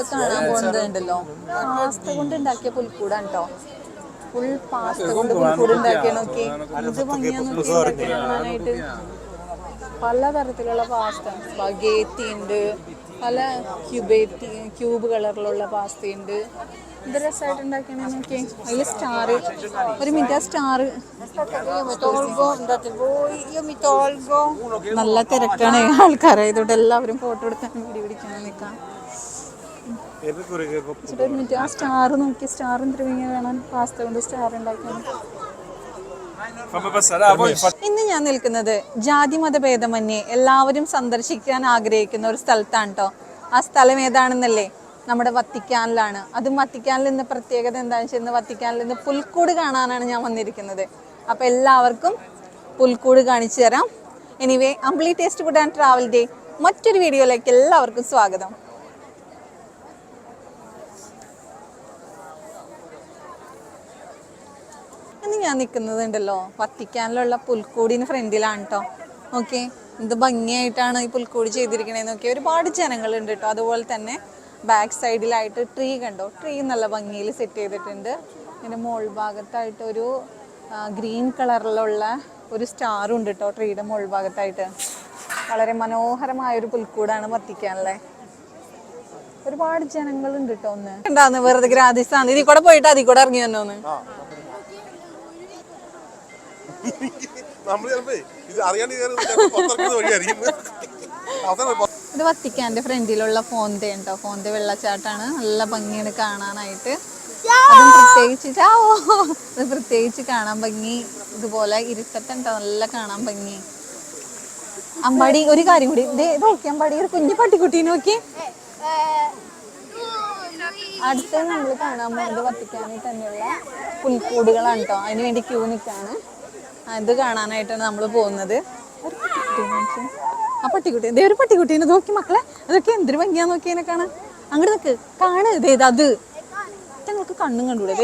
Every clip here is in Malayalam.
നമ്മൾ കാണാൻ പോകുന്നത് ഉണ്ടല്ലോ. പാസ്ത കൊണ്ട് ഉണ്ടാക്കിയ പുൽക്കൂടാണ് കേട്ടോ ഫുൾ പാസ്ത കൊണ്ട് പുൽക്കൂട് ഉണ്ടാക്കിയ നോക്കി ഇത് ഭംഗിയാ നോക്കി ഉണ്ടാക്കി കാണാനായിട്ട് പല തരത്തിലുള്ള പാസ്ത. സ്പഗേത്തി ഉണ്ട്. പല ക്യൂബേത്തി ക്യൂബ് കളറിലുള്ള പാസ്ത ഉണ്ട് ഇത് രസമായിട്ട് ഉണ്ടാക്കിയാണെ നോക്കി അതിൽ സ്റ്റാർ ഒരു മിനിറ്റ് ആ സ്റ്റാർ നല്ല തിരക്കാണ്. ആൾക്കാരെ ഇതോടെ എല്ലാവരും ഫോട്ടോ എടുക്കാൻ വീഡിയോ പിടിക്കാൻ നിൽക്കാം ആ സ്റ്റാർ സ്റ്റാർ വേണം? കൊണ്ട് സ്റ്റാർ ഇന്ന് ഞാൻ നിൽക്കുന്നത് ജാതി മതഭേദമന്യേ എല്ലാവരും സന്ദർശിക്കാൻ ആഗ്രഹിക്കുന്ന ഒരു സ്ഥലത്താണ് ആ സ്ഥലം ഏതാണെന്നല്ലേ? നമ്മുടെ വത്തിക്കാനിലാണ്. അതും വത്തിക്കാനിൽ നിന്ന് പ്രത്യേകത എന്താണെന്ന് വെച്ചാൽ വത്തിക്കാനിൽ നിന്ന് പുൽക്കൂട് കാണാനാണ് ഞാൻ വന്നിരിക്കുന്നത്. അപ്പോൾ എല്ലാവർക്കും പുൽക്കൂട് കാണിച്ചു തരാം. Anyway Ambili taste food and travel day മറ്റൊരു വീഡിയോയിലേക്ക് എല്ലാവർക്കും സ്വാഗതം. ഞാൻ നിൽക്കുന്നത് ഉണ്ടല്ലോ. വത്തിക്കാനിലുള്ള പുൽക്കൂടിന് ഫ്രണ്ടിലാണ് കേട്ടോ ഓക്കെ. എന്ത് ഭംഗിയായിട്ടാണ് ഈ പുൽക്കൂടി ചെയ്തിരിക്കണേന്ന് നോക്കി ഒരുപാട് ജനങ്ങളുണ്ട് കേട്ടോ അതുപോലെ തന്നെ ബാക്ക് സൈഡിലായിട്ട് ട്രീ കണ്ടോ? ട്രീ നല്ല ഭംഗിയിൽ സെറ്റ് ചെയ്തിട്ടുണ്ട്. ഇതിന്റെ മോൾ ഭാഗത്തായിട്ട് ഒരു ഗ്രീൻ കളറിലുള്ള ഒരു സ്റ്റാറും ഉണ്ട് കേട്ടോ ട്രീയുടെ മോൾ ഭാഗത്തായിട്ട്. വളരെ മനോഹരമായ ഒരു പുൽക്കൂടാണ് വത്തിക്കാനല്ലേ ഒരുപാട് ജനങ്ങളുണ്ട് കേട്ടോ ഒന്ന്. ഉണ്ടാന്ന് വെറുതെ ഗ്രാതിസ്ഥാണ് ഇതിൽ കൂടെ പോയിട്ട് അതിൽ കൂടെ ഇറങ്ങി തന്നെ ഒന്ന്? നമ്മൾ ചിലപ്പോ ഇത് അറിയാണ്ട് പുറത്തിറക്കുന്ന ഇത് വത്തിക്കാന്റെ ഫ്രണ്ടിലുള്ള ഫോന്ത ഉണ്ടോ? ഫോന്ത വെള്ളച്ചാട്ടാണ് നല്ല ഭംഗിയാണ് കാണാനായിട്ട്. പ്രത്യേകിച്ച് പ്രത്യേകിച്ച് കാണാൻ ഭംഗി. ഇതുപോലെ ഇരുട്ടത്തുണ്ടോ നല്ല കാണാൻ ഭംഗി. അമ്പാടി ഒരു കാര്യം കൂടി. നോക്കി അമ്പാടി ഒരു കുഞ്ഞു പട്ടിക്കുട്ടി നോക്കി. അടുത്ത നമ്മൾ കാണാൻ പോകുന്നത് വത്തിക്കാനിൽ തന്നെയുള്ള പുൽക്കൂടുകളാണ് കേട്ടോ. അതിന് വേണ്ടി ക്യൂ നിൽക്കാണ് അത് കാണാനായിട്ടാണ് നമ്മൾ പോകുന്നത്. ആ പട്ടിക്കുട്ടി. ദേ ഒരു പട്ടിക്കുട്ടീനെ നോക്കി മക്കളെ. അതൊക്കെ എന്തൊരു ഭംഗിയാ നോക്കിയതിനെ കാണാൻ. അങ്ങോട്ട് നിൽക്ക് കാണ്. ദേ ഇത് അത്. ഞങ്ങൾക്ക് കണ്ണും കണ്ടുകൂടെ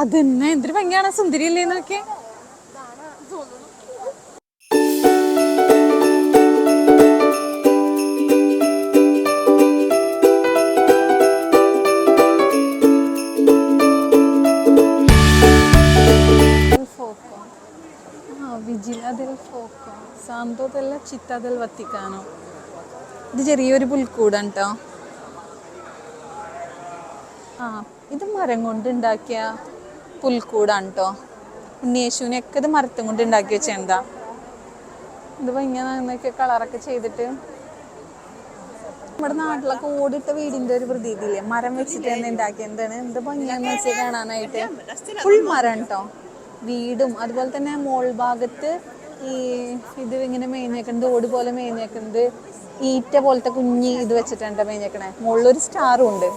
അത് തന്നെ എന്തൊരു ഭംഗിയാണ്. സുന്ദരിയല്ലേ നോക്കി Ah, Foco. Santo della Città ഇത് ചെറിയൊരു പുൽക്കൂടാണ് കേട്ടോ ആ ഇത് മരം കൊണ്ട് ഉണ്ടാക്കിയ പുൽക്കൂടാണ് കേട്ടോ ഉണ്ണിയേശുവിനെയൊക്കെ ഇത് മരത്തും കൊണ്ട് ഉണ്ടാക്കി വെച്ചെന്താ ഇത് ഭംഗിയൊക്കെ കളറൊക്കെ ചെയ്തിട്ട് നമ്മുടെ നാട്ടിലൊക്കെ ഓടിട്ട വീടിന്റെ ഒരു പ്രതീതി ഇല്ലേ മരം വെച്ചിട്ട് തന്നെ എന്താണ് എന്ത് ഭംഗിയാന്ന് വെച്ചാൽ കാണാനായിട്ട് ഫുൾ മരം കേട്ടോ വീടും അതുപോലെ തന്നെ മോൾ ഭാഗത്ത് ഈ ഇത് ഇങ്ങനെ മേഞ്ഞേക്കുന്നത് ഓട് പോലെ മേഞ്ഞേക്കുന്നത് ഈറ്റ പോലത്തെ കുഞ്ഞി ഇത് വെച്ചിട്ടാണ് മേഞ്ഞേക്കണേ. മുകളിലൊരു സ്റ്റാറും ഉണ്ട്.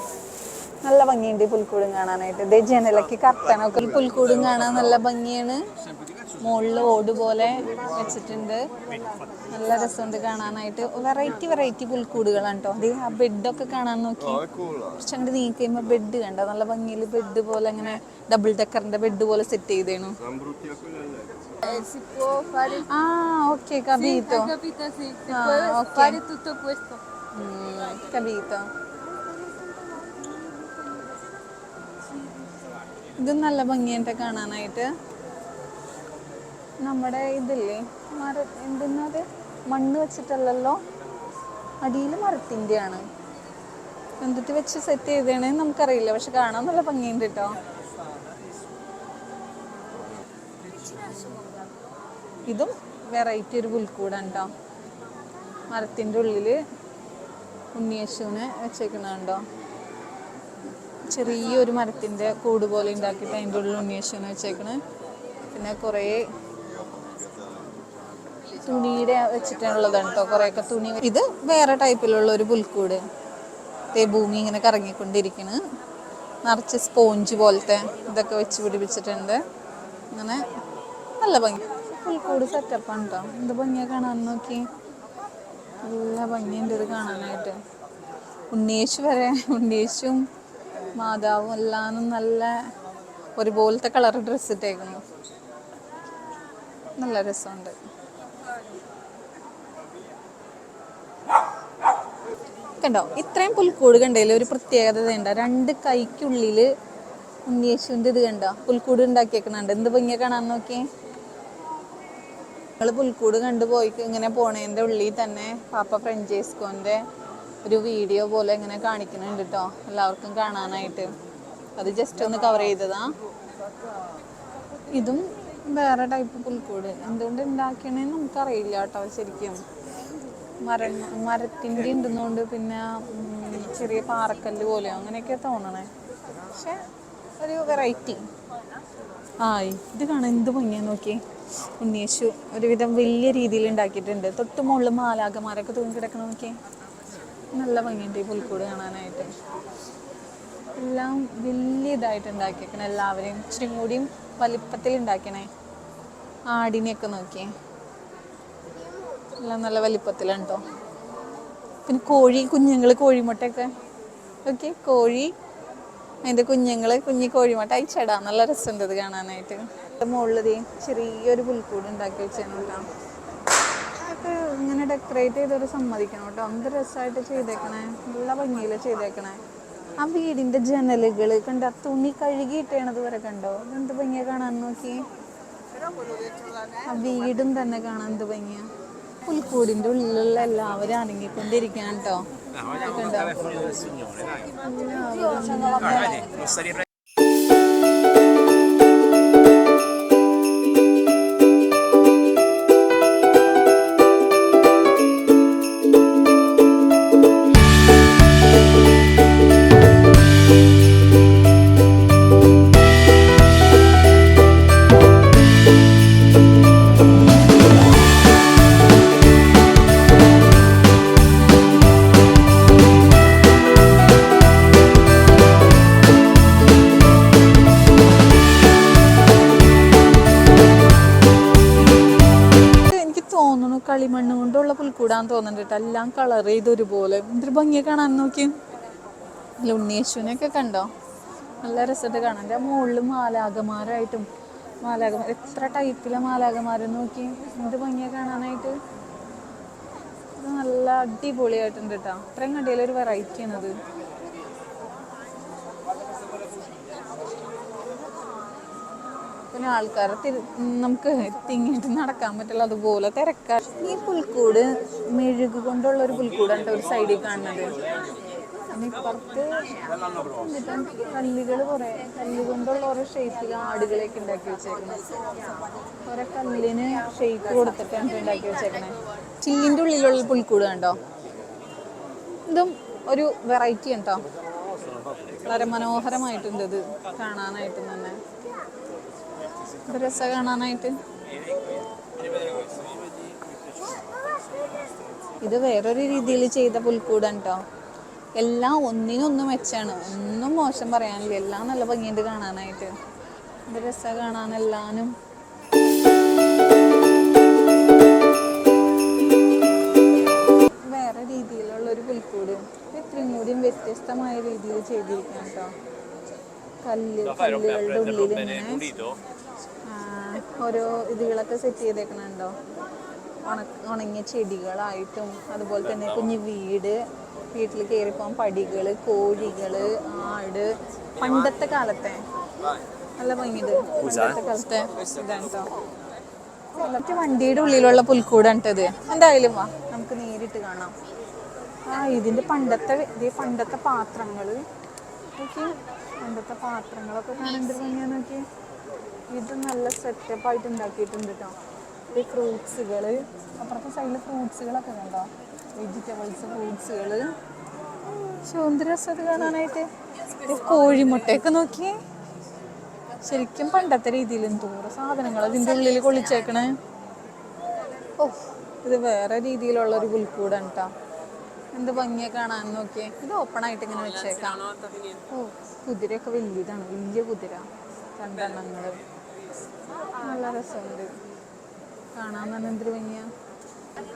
നല്ല ഭംഗിയുണ്ട് ഈ പുൽക്കൂടും കാണാനായിട്ട്. ഇതേ ജനലക്ക് കർട്ടനൊക്കെ ഈ പുൽക്കൂടും കാണാൻ നല്ല ഭംഗിയാണ്. മുകളിൽ ഓട് പോലെ വെച്ചിട്ടുണ്ട്. നല്ല രസമുണ്ട് കാണാനായിട്ട്. വെറൈറ്റി വെറൈറ്റി പുൽക്കൂടുകളാണ് കേട്ടോ അതേ ആ ബെഡൊക്കെ കാണാൻ നോക്കി. കുറച്ച് അങ്ങോട്ട് നീക്കി കഴിയുമ്പോൾ ബെഡ് കണ്ടോ? നല്ല ഭംഗിയിൽ ബെഡ് പോലെ അങ്ങനെ ഡബിൾ ഡെക്കറിന്റെ ബെഡ് പോലെ സെറ്റ് ചെയ്തേണു si può fare, ah ok capito sì, capito? Sì, si Ah, può okay. fare tutto questo. mm, capito ഇത് നല്ല ഭംഗിയായിട്ട് കാണാനായിട്ട് നമ്മുടെ ഇതില്ലേ? മര എന്തെന്നത് മണ്ണ് വെച്ചിട്ടല്ലല്ലോ? അടിയിൽ മരത്തിന്റെയാണ്. എന്തിട്ട് വെച്ച് സെറ്റ് ചെയ്തേണെന്ന് നമുക്കറിയില്ല പക്ഷെ കാണാൻ നല്ല ഭംഗിയുണ്ട് കേട്ടോ ഇതും വെറൈറ്റി ഒരു പുൽക്കൂടാണ് കേട്ടോ മരത്തിന്റെ ഉള്ളിൽ ഉണ്ണിയേശുവിനെ വെച്ചേക്കണുണ്ടോ ചെറിയൊരു മരത്തിന്റെ കൂട് പോലെ ഉണ്ടാക്കിയിട്ട് അതിന്റെ ഉള്ളിൽ ഉണ്ണിയേശുവിനെ വെച്ചേക്കണ്. പിന്നെ കുറേ തുണിയുടെ വെച്ചിട്ടുള്ളതാണ് കേട്ടോ കുറേയൊക്കെ തുണി ഇത് വേറെ ടൈപ്പിലുള്ള ഒരു പുൽക്കൂട്. തേ ഭൂമി ഇങ്ങനെ കറങ്ങിക്കൊണ്ടിരിക്കണ്. നിറച്ച് സ്പോഞ്ച് പോലത്തെ ഇതൊക്കെ വെച്ച് പിടിപ്പിച്ചിട്ടുണ്ട്. അങ്ങനെ നല്ല ഭംഗി. പുൽക്കൂട് സെറ്റപ്പാണ് കേട്ടോ എന്ത് ഭംഗിയാ കാണാൻ നോക്കി. നല്ല ഭംഗിയുണ്ട് ഇത് കാണാനായിട്ട്. ഉണ്ണിയേശു വരെ ഉണ്ണിയേശും മാതാവും എല്ലാം നല്ല ഒരുപോലത്തെ കളർ ഡ്രസ്സ് ഇട്ടേക്കുന്നു. നല്ല രസമുണ്ട്. കണ്ടോ? ഇത്രയും പുൽക്കൂട് കണ്ടതിൽ ഒരു പ്രത്യേകത ഉണ്ട് രണ്ട് കൈക്കുള്ളിൽ ഉണ്ണിയേശുവിന്റെ ഇത് കണ്ടോ? പുൽക്കൂട് ഉണ്ടാക്കിയേക്കണുണ്ട്. എന്ത് ഭംഗിയാ കാണാൻ നോക്കിയേ ഞങ്ങൾ പുൽക്കൂട് കണ്ടുപോയി ഇങ്ങനെ പോണേന്റെ ഉള്ളിൽ തന്നെ പാപ്പ ഫ്രഞ്ചേസ്കോന്റെ ഒരു വീഡിയോ പോലെ ഇങ്ങനെ കാണിക്കുന്നുണ്ട് കേട്ടോ എല്ലാവർക്കും കാണാനായിട്ട്. അത് ജസ്റ്റ് ഒന്ന് കവർ ചെയ്തതാ. ഇതും വേറെ ടൈപ്പ് പുൽക്കൂട്. എന്തുകൊണ്ട് ഉണ്ടാക്കണേന്ന് നമുക്കറിയില്ല കേട്ടോ ശരിക്കും. മര മരത്തിന്റെ ഉണ്ടെന്നുകൊണ്ട് പിന്നെ ചെറിയ പാറക്കല്ല് പോലെയോ അങ്ങനെയൊക്കെ തോന്നണേ. പക്ഷെ ഒരു വെറൈറ്റി ആയി ഇത് കാണാൻ എന്ത് ഭംഗിയാ നോക്കി ഉണ്ണിയേശു ഒരുവിധം വലിയ രീതിയിൽ ഉണ്ടാക്കിയിട്ടുണ്ട്. തൊട്ട് മുകളിൽ മാലാകമാരൊക്കെ തൂങ്ങി കിടക്കണ നോക്കി നല്ല ഭംഗിയുണ്ട് ഈ പുൽക്കൂട് കാണാനായിട്ട്. എല്ലാം വലിയ ഇതായിട്ട് ഉണ്ടാക്കിയേക്കണേ എല്ലാവരെയും ഇച്ചിരി കൂടിയും വലിപ്പത്തിൽ ഉണ്ടാക്കണേ. ആടിനെയൊക്കെ നോക്കിയേ. എല്ലാം നല്ല വലിപ്പത്തിലാണ് കേട്ടോ പിന്നെ കോഴി കുഞ്ഞുങ്ങൾ കോഴിമുട്ടയൊക്കെ. ഓക്കെ കോഴി അതിന്റെ കുഞ്ഞുങ്ങൾ കുഞ്ഞി കോഴിമട്ട അയച്ചടാ. നല്ല രസമുണ്ട് ഇത് കാണാനായിട്ട്. മുകളിലത് ചെറിയൊരു പുൽക്കൂട് ഉണ്ടാക്കി അതൊക്കെ ഇങ്ങനെ ഡെക്കറേറ്റ് ചെയ്തൊരു സമ്മതിക്കണം കേട്ടോ എന്ത് രസമായിട്ട് ചെയ്തേക്കണേ. നല്ല ഭംഗിയിൽ ചെയ്തേക്കണേ. ആ വീടിന്റെ ജനലുകൾ കണ്ട? തുണി കഴുകിയിട്ടേണത് വരെ കണ്ടോ? എന്ത് ഭംഗിയാ കാണാൻ നോക്കി? ആ വീടും തന്നെ കാണാൻ എന്ത് ഭംഗിയാ. പുൽക്കൂടിന്റെ ഉള്ളിലുള്ള എല്ലാവരും അനങ്ങിക്കൊണ്ടിരിക്കാൻ കേട്ടോ No, vediamo il furio del Signore, dai. Io non sarei കളിമണ്ണ് കൂടാൻ തോന്നുന്നുണ്ട് എല്ലാം കളർ ചെയ്ത് ഒരുപോലെ എന്തൊരു ഭംഗിയെ കാണാൻ നോക്കി അല്ല ഉണ്ണിയേശുവിനെയൊക്കെ കണ്ടോ? നല്ല രസമായിട്ട് കാണാം. എന്റെ മുകളിൽ മാലാകമാരായിട്ടും മാലാകമാർ എത്ര ടൈപ്പിലെ മാലാകമാരെ നോക്കി? എന്ത് ഭംഗിയെ കാണാനായിട്ട്? ഇത് നല്ല അടിപൊളിയായിട്ടുണ്ട് കേട്ടോ. അത്രയും കണ്ടിയിലെ ഒരു വെറൈറ്റി ആണത്. പിന്നെ ആൾക്കാരെ നമുക്ക് തിങ്ങിട്ട് നടക്കാൻ പറ്റില്ല. അതുപോലെ തിരക്കാ. ഈ പുൽക്കൂട് മെഴുക് കൊണ്ടുള്ള ഒരു പുൽക്കൂടാണ് ഒരു സൈഡിൽ കാണുന്നത്. ഇപ്പുറത്ത് കല്ലുകൾ കുറേ കല്ല് കൊണ്ടുള്ള ഓരോ ഷേപ്പിൽ ആടുകളെയൊക്കെ ഉണ്ടാക്കി വെച്ചേക്കുന്നത് ഓരോ കല്ലിന് ഷേപ്പ് കൊടുത്തിട്ടാണ് ഉണ്ടാക്കി വെച്ചേക്കണേ ചില്ലിന്റെ ഉള്ളിലുള്ള പുൽക്കൂട് കണ്ടോ? ഇതും ഒരു വെറൈറ്റി ഉണ്ടോ വളരെ മനോഹരമായിട്ടുണ്ട് ഇത് കാണാനായിട്ട് തന്നെ. കാണാനായിട്ട് ഇത് വേറൊരു രീതിയിൽ ചെയ്ത പുൽക്കൂടാണ് കേട്ടോ എല്ലാം ഒന്നിനൊന്ന് മെച്ചാണ്. ഒന്നും മോശം പറയാനില്ല. എല്ലാം നല്ല ഭംഗിയുണ്ട് കാണാനായിട്ട്. ഇത് രസം കാണാൻ എല്ലാനും. വേറെ രീതിയിലുള്ള ഒരു പുൽക്കൂട്. ഇത് ഇത്രയും കൂടിയും വ്യത്യസ്തമായ രീതിയിൽ ചെയ്തിരിക്കാം കേട്ടോ കല്ല് കല്ലുകളുടെ ഉള്ളിൽ ഇങ്ങനെ ഓരോ ഇതുകളൊക്കെ സെറ്റ് ചെയ്തേക്കണുണ്ടോ? ഉണ- ഉണങ്ങിയ ചെടികളായിട്ടും അതുപോലെ തന്നെ കുഞ്ഞു വീട് വീട്ടിൽ കയറിപ്പോകാൻ പടികൾ കോഴികൾ ആട് പണ്ടത്തെ കാലത്തെ. നല്ല ഭംഗിയത് പണ്ടത്തെ കാലത്തെ ഇതാണ് കേട്ടോ വണ്ടിയുടെ ഉള്ളിലുള്ള പുൽക്കൂടാണ് ട്ടോ എന്തായാലും വാ നമുക്ക് നേരിട്ട് കാണാം. ആ ഇതിന്റെ പണ്ടത്തെ ഇത് പണ്ടത്തെ പാത്രങ്ങൾ നോക്കി പണ്ടത്തെ പാത്രങ്ങളൊക്കെ കാണാൻ എന്ത് ഭംഗിയാ നോക്കി ഇത് നല്ല സെറ്റപ്പ് ആയിട്ട് ഉണ്ടാക്കിയിട്ടുണ്ട് കേട്ടോ ഈ ഫ്രൂട്ട്സുകൾ അപ്പുറത്തെ സൈഡിൽ ഫ്രൂട്ട്സുകളൊക്കെ കണ്ടോ? വെജിറ്റബിൾസ് ഫ്രൂട്ട്സുകൾ രസം കാണാനായിട്ട്. ഈ കോഴിമുട്ടയൊക്കെ നോക്കിയേ. ശരിക്കും പണ്ടത്തെ രീതിയിൽ എന്തോരം സാധനങ്ങൾ അതിന്റെ ഉള്ളിൽ കൊള്ളിച്ചേക്കണേ. ഓ ഇത് വേറെ രീതിയിലുള്ള ഒരു പുൽക്കൂടാണ് കേട്ടോ എന്ത് ഭംഗിയെ കാണാൻ നോക്കിയേ. ഇത് ഓപ്പൺ ആയിട്ട് ഇങ്ങനെ വെച്ചേക്കാം. ഓ കുതിരയൊക്കെ വലിയതാണ്. വലിയ കുതിര. രണ്ടെണ്ണങ്ങൾ. നല്ല രസമുണ്ട്. കാണാൻ തന്നെ എന്തൊരു ഭംഗിയാ.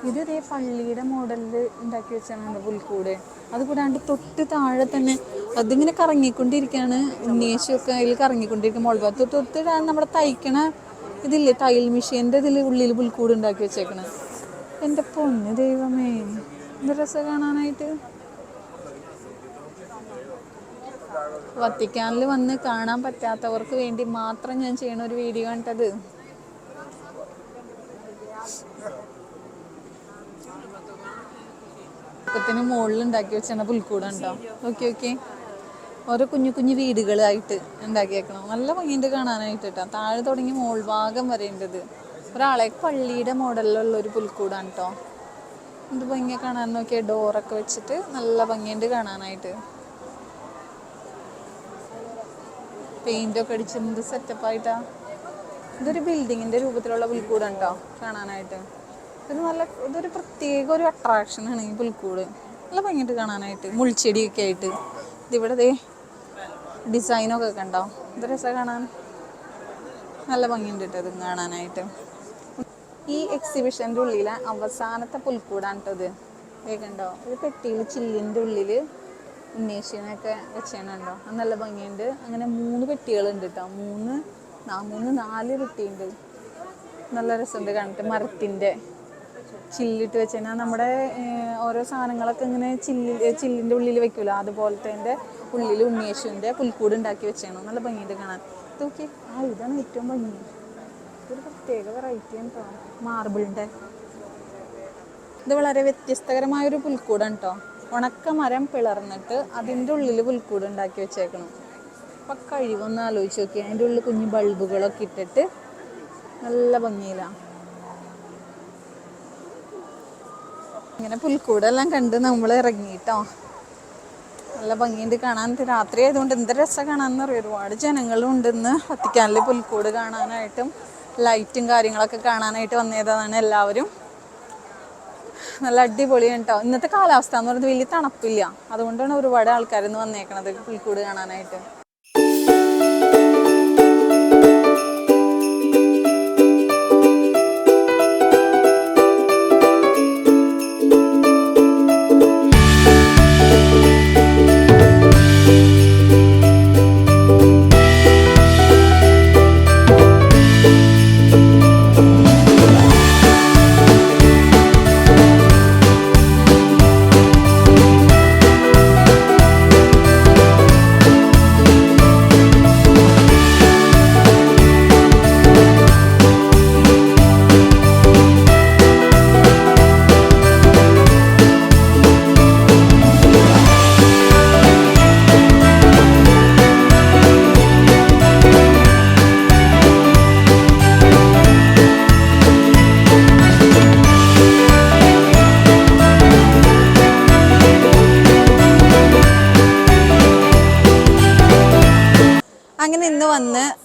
ഇത് ഇതേ പള്ളിയുടെ മോഡലിൽ ഉണ്ടാക്കി വെച്ചാണ് പുൽക്കൂട്. അത് കൂടാണ്ട് തൊട്ട് താഴെ തന്നെ അതിങ്ങനെ കറങ്ങിക്കൊണ്ടിരിക്കുകയാണ് ഉണ്ണിയേശൊക്കെ അതിൽ കറങ്ങിക്കൊണ്ടിരിക്കും. മോൾ ഭാഗത്ത് തൊട്ട് താഴെ നമ്മുടെ തയ്ക്കണ ഇതില്ലേ തയ്യൽ മെഷീന്റെ ഇതിൽ ഉള്ളിൽ പുൽക്കൂട് ഉണ്ടാക്കി വെച്ചേക്കണേ. എന്റെ പൊന്ന് ദൈവമേ എന്ത് രസം കാണാനായിട്ട്. വത്തിക്കാനിൽ വന്ന് കാണാൻ പറ്റാത്തവർക്ക് വേണ്ടി മാത്രം ഞാൻ ചെയ്യണ ഒരു വീഡിയോ കണ്ടത്. ത്തിന് മുകളിൽ ഉണ്ടാക്കി വെച്ചാണ് പുൽക്കൂടുണ്ടോ ഓക്കെ ഓക്കെ. ഓരോ കുഞ്ഞു കുഞ്ഞു വീടുകളായിട്ട് ഉണ്ടാക്കിയേക്കണം. നല്ല ഭംഗിയുണ്ട് കാണാനായിട്ട് കേട്ടോ താഴെ തുടങ്ങി മോൾ ഭാഗം വരേണ്ടത്. ഒരാളെ പള്ളിയുടെ മോഡലിലുള്ള ഒരു പുൽക്കൂടാണ് കേട്ടോ എന്ത് ഭംഗിയെ കാണാൻ നോക്കിയ. ഡോറൊക്കെ വെച്ചിട്ട് നല്ല ഭംഗിയുണ്ട് കാണാനായിട്ട്. പെയിന്റ് ഒക്കെ അടിച്ച് എന്ത് ആയിട്ടാ. ഇതൊരു ബിൽഡിങ്ങിന്റെ രൂപത്തിലുള്ള പുൽക്കൂടാണ് കേട്ടോ കാണാനായിട്ട്. ഇത് നല്ല ഇതൊരു പ്രത്യേക ഒരു അട്രാക്ഷൻ ആണ് ഈ പുൽക്കൂട്. നല്ല ഭംഗിയായിട്ട് കാണാനായിട്ട്. മുൾച്ചെടിയൊക്കെ ആയിട്ട്. ഇതിവിടെ ദേ ഡിസൈനൊക്കെ കണ്ടോ? ഇത് രസം കാണാൻ. നല്ല ഭംഗിയുണ്ട് കേട്ടോ ഇത് കാണാനായിട്ട്. ഈ എക്സിബിഷന്റെ ഉള്ളിലെ അവസാനത്തെ പുൽക്കൂടാണ് കേട്ടോ ഇത്. കണ്ടോ? ഒരു പെട്ടിയിൽ ചില്ലിന്റെ ഉള്ളിൽ ഉന്നേഷ്യനൊക്കെ വെച്ചേനുണ്ടോ അത് നല്ല ഭംഗിയുണ്ട്. അങ്ങനെ മൂന്ന് പെട്ടികളുണ്ട് കേട്ടോ മൂന്ന് നാ- മൂന്ന് നാല് പെട്ടിയുണ്ട്. നല്ല രസമുണ്ട് കണ്ടിട്ട് മരത്തിന്റെ ചില്ലിട്ട് വെച്ചാൽ നമ്മുടെ ഓരോ സാധനങ്ങളൊക്കെ ഇങ്ങനെ ചില്ലിൽ ചില്ലിന്റെ ഉള്ളിൽ വെക്കുമല്ലോ അതുപോലത്തെ ഉള്ളിൽ ഉണ്ണിയേശുവിന്റെ പുൽക്കൂട് ഉണ്ടാക്കി വെച്ചാണ്. നല്ല ഭംഗിയുണ്ട് കാണാൻ. നോക്കി ആ ഇതാണ് ഏറ്റവും ഭംഗി. ഇതൊരു പ്രത്യേക വെറൈറ്റി ആണ് കേട്ടോ മാർബിളിന്റെ ഇത് വളരെ വ്യത്യസ്തകരമായൊരു പുൽക്കൂടാണ് കേട്ടോ ഉണക്ക മരം പിളർന്നിട്ട് അതിന്റെ ഉള്ളിൽ പുൽക്കൂട് ഉണ്ടാക്കി വെച്ചേക്കണം. അപ്പം കഴിവൊന്ന് ആലോചിച്ച് നോക്കി. അതിന്റെ ഉള്ളിൽ കുഞ്ഞു ബൾബുകളൊക്കെ ഇട്ടിട്ട് നല്ല ഭംഗിയിലാണ് ഇങ്ങനെ പുൽക്കൂടെല്ലാം കണ്ട് നമ്മൾ ഇറങ്ങിയിട്ടോ. നല്ല ഭംഗിയുണ്ട് കാണാൻ. രാത്രി ആയതുകൊണ്ട് എന്ത് രസം കാണാമെന്ന് അറിയാം? ഒരുപാട് ജനങ്ങളും ഉണ്ടെന്ന് വത്തിക്കാനിൽ പുൽക്കൂട് കാണാനായിട്ടും ലൈറ്റും കാര്യങ്ങളൊക്കെ കാണാനായിട്ട് വന്നതാണ് എല്ലാവരും നല്ല അടിപൊളിയാണ് കേട്ടോ ഇന്നത്തെ കാലാവസ്ഥ എന്ന് പറയുന്നത് വലിയ തണുപ്പില്ല. അതുകൊണ്ടാണ് ഒരുപാട് ആൾക്കാർ ഇന്ന് വന്നേക്കണത് പുൽക്കൂട് കാണാനായിട്ട്.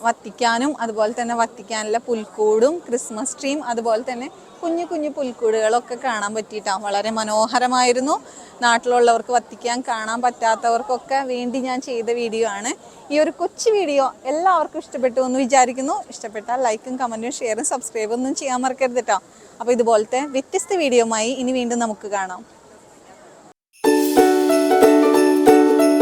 വത്തിക്കാനും അതുപോലെ തന്നെ വത്തിക്കാനിലെ പുൽക്കൂടും ക്രിസ്മസ് ട്രീം അതുപോലെ തന്നെ കുഞ്ഞു കുഞ്ഞു പുൽക്കൂടുകളൊക്കെ കാണാൻ പറ്റിയിട്ടാണ് വളരെ മനോഹരമായിരുന്നു. നാട്ടിലുള്ളവർക്ക് വത്തിക്കാൻ കാണാൻ പറ്റാത്തവർക്കൊക്കെ വേണ്ടി ഞാൻ ചെയ്ത വീഡിയോ ആണ്. ഈ ഒരു കൊച്ചു വീഡിയോ എല്ലാവർക്കും ഇഷ്ടപ്പെട്ടു എന്ന് വിചാരിക്കുന്നു. ഇഷ്ടപ്പെട്ടാൽ ലൈക്കും കമന്റും ഷെയറും സബ്സ്ക്രൈബും ഒന്നും ചെയ്യാൻ മറക്കരുത് കേട്ടോ അപ്പോൾ ഇതുപോലത്തെ വ്യത്യസ്ത വീഡിയോമായി ഇനി വീണ്ടും നമുക്ക് കാണാം.